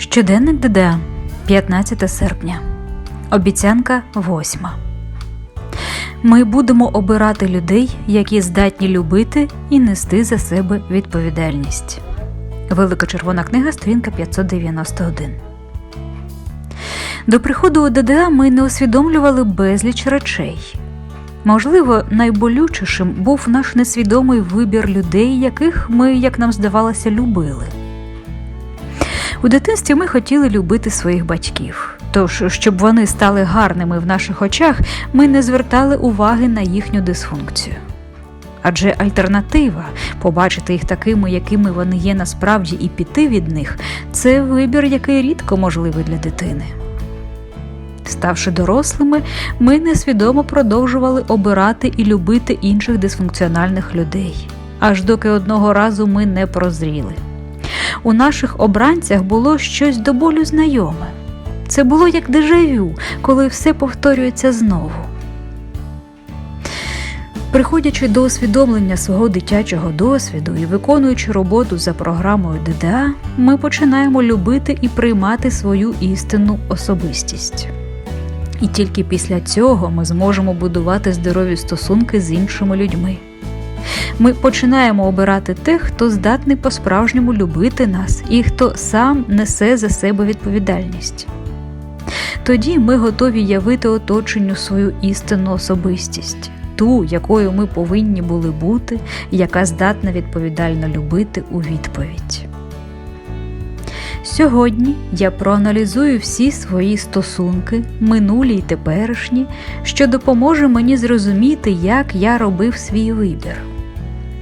Щоденник ДДА, 15 серпня. Обіцянка 8. Ми будемо обирати людей, які здатні любити і нести за себе відповідальність. Велика червона книга, сторінка 591. До приходу у ДДА ми не усвідомлювали безліч речей. Можливо, найболючішим був наш несвідомий вибір людей, яких ми, як нам здавалося, любили. У дитинстві ми хотіли любити своїх батьків. Тож, щоб вони стали гарними в наших очах, ми не звертали уваги на їхню дисфункцію. Адже альтернатива побачити їх такими, якими вони є насправді, і піти від них це вибір, який рідко можливий для дитини. Ставши дорослими, ми несвідомо продовжували обирати і любити інших дисфункціональних людей, аж доки одного разу ми не прозріли. У наших обранцях було щось до болю знайоме. Це було як дежавю, коли все повторюється знову. Приходячи до усвідомлення свого дитячого досвіду і виконуючи роботу за програмою ДДА, ми починаємо любити і приймати свою істинну особистість. І тільки після цього ми зможемо будувати здорові стосунки з іншими людьми. Ми починаємо обирати тих, хто здатний по-справжньому любити нас і хто сам несе за себе відповідальність. Тоді ми готові явити оточенню свою істинну особистість, ту, якою ми повинні були бути, яка здатна відповідально любити у відповідь. Сьогодні я проаналізую всі свої стосунки, минулі й теперішні, що допоможе мені зрозуміти, як я робив свій вибір.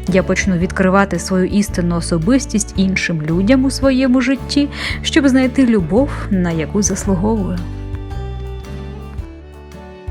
Я почну відкривати свою істинну особистість іншим людям у своєму житті, щоб знайти любов, на яку заслуговую.